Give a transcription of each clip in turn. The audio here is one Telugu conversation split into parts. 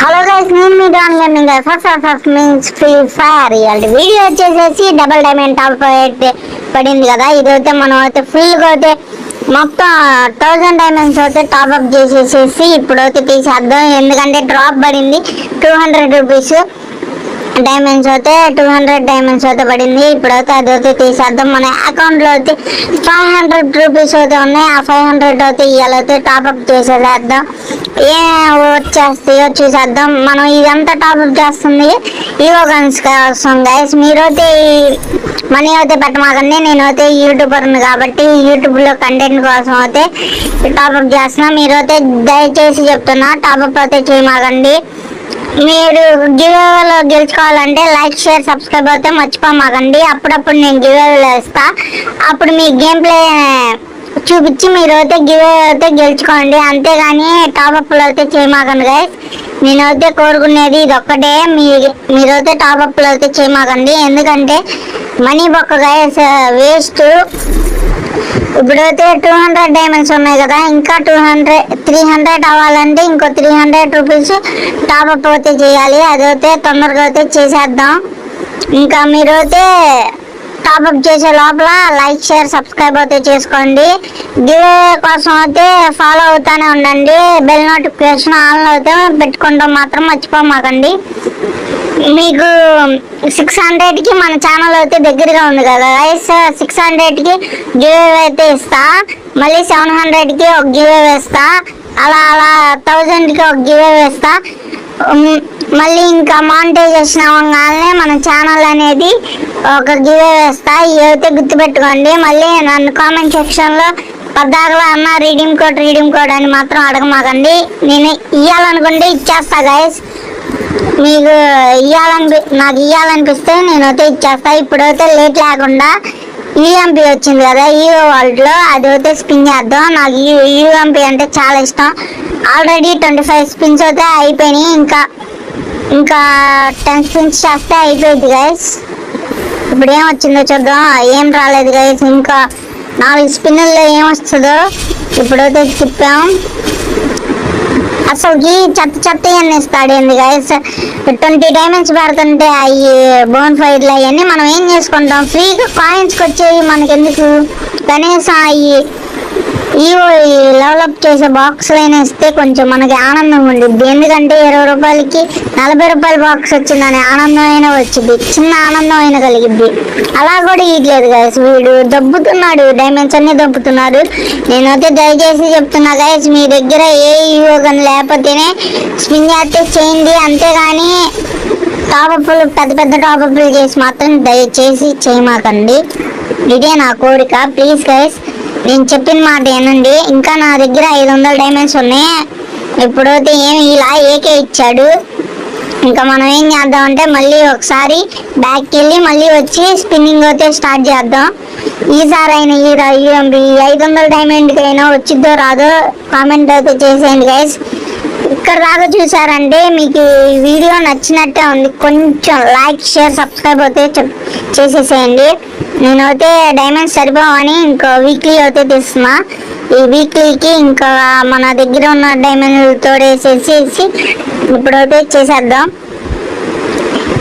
హలో గైస్ నేను మీ డాన్ గారిని first first means free fire ఇవాళ వీడియో వచ్చేసేసి డబల్ డైమండ్ టాప్ అయితే పడింది కదా. ఇది అయితే మనం అయితే ఫుల్గా అయితే మొత్తం థౌజండ్ డైమండ్స్ అయితే టాప్ అప్ చేసేసేసి ఇప్పుడైతే తీసేద్దాం. ఎందుకంటే డ్రాప్ పడింది టూ హండ్రెడ్ రూపీస్ డైమండ్స్ అయితే టూ హండ్రెడ్ డైమండ్స్ అయితే పడింది. ఇప్పుడైతే అది అయితే తీసేద్దాం. మన అకౌంట్లో అయితే ఫైవ్ హండ్రెడ్ రూపీస్ అయితే ఉన్నాయి. ఆ ఫైవ్ హండ్రెడ్ అయితే ఇవాళ అయితే టాప్అప్ చేసేద్దాం. ఏ వచ్చేస్తాయో చూసేద్దాం. మనం ఇదంతా టాప్అప్ చేస్తుంది. ఈవో గన్స్ కోసం గైస్ మీరైతే మనీ అయితే పెట్టమాకండి. నేనైతే యూట్యూబర్ని కాబట్టి యూట్యూబ్లో కంటెంట్ కోసం అయితే టాప్అప్ చేస్తున్నా. మీరైతే దయచేసి చెప్తున్నా టాప్అప్ అయితే చేయమాకండి. మీరు గివేలో గెలుచుకోవాలంటే లైక్ షేర్ సబ్స్క్రైబ్ అయితే మర్చిపోమాకండి. అప్పుడప్పుడు నేను గివేలో వేస్తా. అప్పుడు మీ గేమ్ ప్లే చూపించి మీరు అయితే గివే అయితే గెలుచుకోండి. అంతేగాని టాపప్లు అయితే చేయమాకండి గైస్ నేనైతే కోరుకునేది ఇది ఒక్కటే మీ మీరైతే టాపప్లు అయితే చేయమాకండి. ఎందుకంటే మనీ బొక్క గైస్ వేస్ట్ ఇప్పుడైతే టూ హండ్రెడ్ డైమండ్స్ ఉన్నాయి కదా ఇంకా టూ హండ్రెడ్ త్రీ హండ్రెడ్ అవ్వాలంటే ఇంకో త్రీ హండ్రెడ్ రూపీస్ టాప్అప్ అయితే చేయాలి. అదైతే తొందరగా అయితే చేసేద్దాం. ఇంకా మీరు అయితే టాప్అప్ చేసే లోపల లైక్ షేర్ సబ్స్క్రైబ్ అయితే చేసుకోండి. గివే కోసం అయితే ఫాలో అవుతానే ఉండండి. బెల్ నోటిఫికేషన్ ఆన్లో అయితే పెట్టుకుంటాం మాత్రం మర్చిపోమాకండి. మీకు సిక్స్ హండ్రెడ్కి మన ఛానల్ అయితే దగ్గరగా ఉంది కదా. గైస్ సిక్స్ హండ్రెడ్కి గివ్ అయితే ఇస్తా. మళ్ళీ సెవెన్ హండ్రెడ్కి ఒక గివ్ వేస్తా. అలా అలా థౌజండ్కి ఒక గివ్ వేస్తా. మళ్ళీ ఇంకా మానిటైజేషన్ అవ్వగానే మన ఛానల్ అనేది ఒక గివ్ వేస్తా. ఇవైతే గుర్తుపెట్టుకోండి. మళ్ళీ నన్ను కామెంట్ సెక్షన్లో పద్దాకలో అన్న రీడింగ్ కోడ్ రీడింగ్ కోడ్ అని మాత్రం అడగమాకండి. నేను ఇవ్వాలనుకుంటే ఇచ్చేస్తా గైస్ మీకు ఇవ్వాలనిపి నాకు ఇవ్వాలనిపిస్తే నేనైతే ఇచ్చేస్తా. ఇప్పుడైతే లేట్ లేకుండా యూఎంపీ వచ్చింది కదా ఈఓ వాల్ట్లో అది అయితే స్పిన్ చేద్దాం. నాకు యూఎంపీ అంటే చాలా ఇష్టం. ఆల్రెడీ ట్వంటీ ఫైవ్ స్పిన్స్ అయితే అయిపోయినాయి. ఇంకా ఇంకా టెన్ స్పిన్స్ చేస్తే అయిపోయింది గైస్ ఇప్పుడు ఏం వచ్చిందో చూద్దాం. ఏం రాలేదు గైస్ ఇంకా నాలుగు స్పిన్నుల్లో ఏం వస్తుందో ఇప్పుడైతే తిప్పాం అసలుకి చెత్త చెత్త ఇవన్నీ ఇస్తాడేంది గైస్ ట్వంటీ డైమండ్స్ పెడుతుంటే అవి బోన్ ఫైర్లు అవన్నీ మనం ఏం చేసుకుంటాం? ఫ్రీగా కాయిన్స్కి వచ్చేవి మనకెందుకు? కనీసం అవి ఈ డెవలప్ చేసే బాక్స్ అయినా ఇస్తే కొంచెం మనకి ఆనందం ఉండిద్ది. ఎందుకంటే ఇరవై రూపాయలకి నలభై రూపాయల బాక్స్ వచ్చిందని ఆనందం అయినా వచ్చింది చిన్న ఆనందం అయినా కలిగిద్ది. అలా కూడా ఇట్లేదు గైస్ వీడు దబ్బుతున్నాడు. డైమండ్స్ అన్ని దబ్బుతున్నాడు. నేనైతే దయచేసి చెప్తున్నా గైస్ మీ దగ్గర ఏ యోగం లేకపోతేనే స్పిన్ చేస్తే చేయండి. అంతేగాని టాపప్లు పెద్ద పెద్ద టాపప్లు చేసి మాత్రం దయచేసి చేయమాకండి. ఇదే నా కోరిక. ప్లీజ్ గైస్ నేను చెప్పిన మాట ఏనండి? ఇంకా నా దగ్గర ఐదు వందల డైమండ్స్ ఉన్నాయి ఇప్పుడైతే ఏమి ఇలా ఏకే ఇచ్చాడు. ఇంకా మనం ఏం చేద్దామంటే మళ్ళీ ఒకసారి బ్యాక్కి వెళ్ళి మళ్ళీ వచ్చి స్పిన్నింగ్ అయితే స్టార్ట్ చేద్దాం. ఈసారి అయినా ఈ ఈ ఈ ఐదు వందల డైమండ్కి అయినా వచ్చిద్దో రాదో కామెంట్ అయితే చేసేయండి గైస్ ఇక్కడ దాకా చూసారంటే మీకు వీడియో నచ్చినట్టే ఉంది. కొంచెం లైక్ షేర్ సబ్స్క్రైబ్ అయితే చెప్- చేసేసేయండి. నేనైతే డైమండ్స్ సరిపోవని ఇంకో వీక్లీ అయితే తీస్తున్నా. ఈ వీక్లీకి ఇంకా మన దగ్గర ఉన్న డైమండ్ తోడేసేసి ఇప్పుడైతే చేసేద్దాం.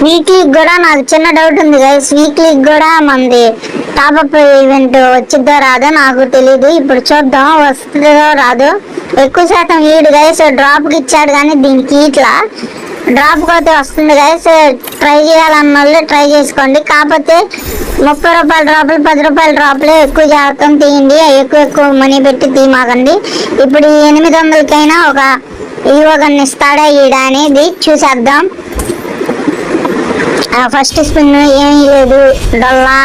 వీక్లీకి కూడా నాకు చిన్న డౌట్ ఉంది గైస్ వీక్లీకి కూడా మనది టాప్అప్ ఈవెంట్ వచ్చిద్దో రాదో నాకు తెలియదు ఇప్పుడు చూద్దాం వస్తుందో రాదో. ఎక్కువ శాతం వీడు గైస్ డ్రాప్కి ఇచ్చాడు కానీ దీనికి ఇట్లా. డ్రాప్ అయితే వస్తుంది గైస్ ట్రై చేయాలన్న వాళ్ళు ట్రై చేసుకోండి. కాకపోతే ముప్పై రూపాయల డ్రాపులు పది రూపాయల డ్రాపులు ఎక్కువ జాగ్రత్త తీయండి. ఎక్కువ ఎక్కువ మనీ పెట్టి తీమాకండి. ఇప్పుడు ఈ ఎనిమిది వందలకైనా ఒక ఈవోగన్ ఇస్తాడా ఈడా అనేది చూసేద్దాం. ఫస్ట్ స్పిన్ ఏమీ లేదు. డొల్లా.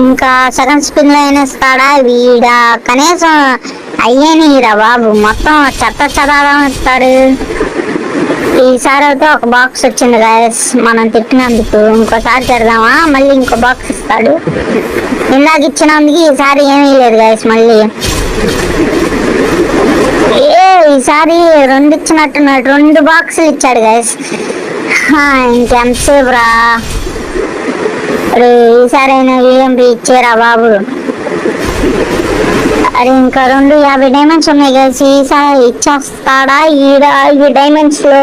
ఇంకా సెకండ్ స్పిన్లో అయినా ఇస్తాడా వీడ? కనీసం అయ్యేనిరా బాబు మొత్తం చెత్త చెదారం ఇస్తాడు. ఈసారి అయితే ఒక బాక్స్ వచ్చింది గాయస్ మనం తిట్టినందుకు. ఇంకోసారి తిడదామా మళ్ళీ ఇంకో బాక్స్ ఇస్తాడు. ఇందాక ఇచ్చినందుకు ఈసారి ఏమీ లేదు గాయస్ మళ్ళీ. ఏ ఈసారి రెండు ఇచ్చినట్టున్నాడు. రెండు బాక్సులు ఇచ్చాడు గాయస్ ఇంకెంతసేపు రా? అరే ఈసారైనా అయినా ఇచ్చారా బాబు? అరే ఇంకా రెండు యాభై డైమండ్స్ ఉన్నాయి కదా ఈసారి ఇచ్చేస్తాడా? ఈడ ఈ డైమండ్స్లో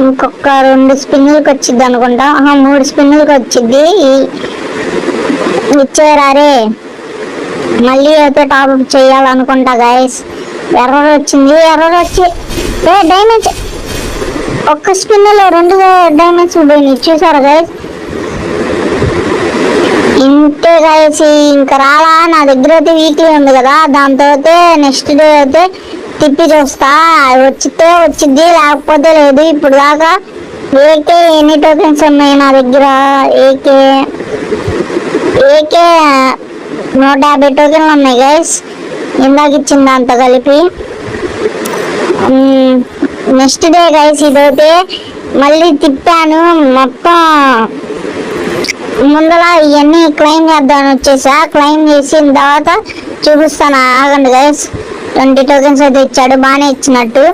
ఇంకొక రెండు స్పిన్నులకు వచ్చింది అనుకుంటా. ఆహా, మూడు స్పిన్నులకు వచ్చింది. ఇచ్చేరారే మళ్ళీ అయితే టాప్అప్ చేయాలనుకుంటా గాయస్ ఎర్రర్ వచ్చింది ఎర్రర్ వచ్చి. ఏ డైమండ్స్ ఒక్క స్పిన్లో రెండు డైమండ్స్ పోయినాయి. చూసారా గాయస్ అంతే గైస్ ఇంకా రాలా నా దగ్గర అయితే వీక్లీ ఉంది కదా దాంతో అయితే నెక్స్ట్ డే అయితే తిప్పి చూస్తా. వచ్చితే వచ్చింది లేకపోతే లేదు. ఇప్పుడు దాకా ఏకే ఎన్ని టోకెన్స్ ఉన్నాయి నా దగ్గర? ఏకే ఏకే నూట యాభై టోకెన్లు ఉన్నాయి గైస్ ఇందాక ఇచ్చింది అంత కలిపి. నెక్స్ట్ డే గైస్ ఇదైతే మళ్ళీ తిప్పాను. మొత్తం ముందర ఇవన్నీ క్లెయిమ్ చేద్దామని వచ్చేసా. క్లెయిమ్ చేసిన తర్వాత చూపిస్తాను. ఆగండి గైస్ ట్వంటీ టోకెన్స్ అయితే ఇచ్చాడు. బాగానే ఇచ్చినట్టు.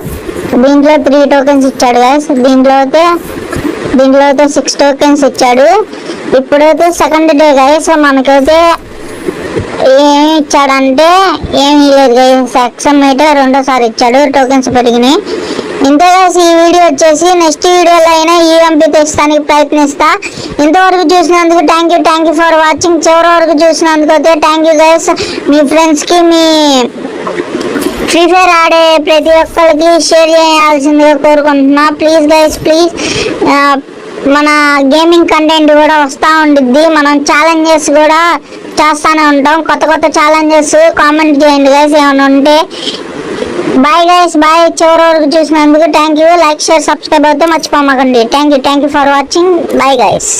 దీంట్లో త్రీ టోకెన్స్ ఇచ్చాడు గైస్ దీంట్లో అయితే దీంట్లో అయితే సిక్స్ టోకెన్స్ ఇచ్చాడు. ఇప్పుడైతే సెకండ్ డే గైస్ మనకైతే ఏం ఇచ్చాడంటే ఏమి లేదు గైస్ ఎక్సమ్ అయితే రెండోసారి ఇచ్చాడు. టోకెన్స్ పెరిగినాయి. ఇంతే guys ఈ వీడియో వచ్చేసి నెక్స్ట్ వీడియోలో అయినా ఈఎంపీ తెస్తానికి ప్రయత్నిస్తా. ఇంతవరకు చూసినందుకు thank you thank you for watching చివరి వరకు చూసినందుకు అయితే థ్యాంక్ యూ గైస్ మీ ఫ్రెండ్స్కి మీ ఫ్రీ ఫైర్ ఆడే ప్రతి ఒక్కరికి షేర్ చేయాల్సిందిగా కోరుకుంటున్నా. ప్లీజ్ గైస్ ప్లీజ్ మన గేమింగ్ కంటెంట్ కూడా వస్తూ ఉండిద్ది. మనం ఛాలెంజెస్ కూడా చేస్తూనే ఉంటాం. కొత్త కొత్త ఛాలెంజెస్ కామెంట్ చేయండి గైస్ ఏమైనా ఉంటే. బాయ్ గైస్ బాయ్ చివరి వరకు చూసినందుకు thank you like share subscribe అయితే మర్చిపోమకండి. Thank you thank you for watching bye guys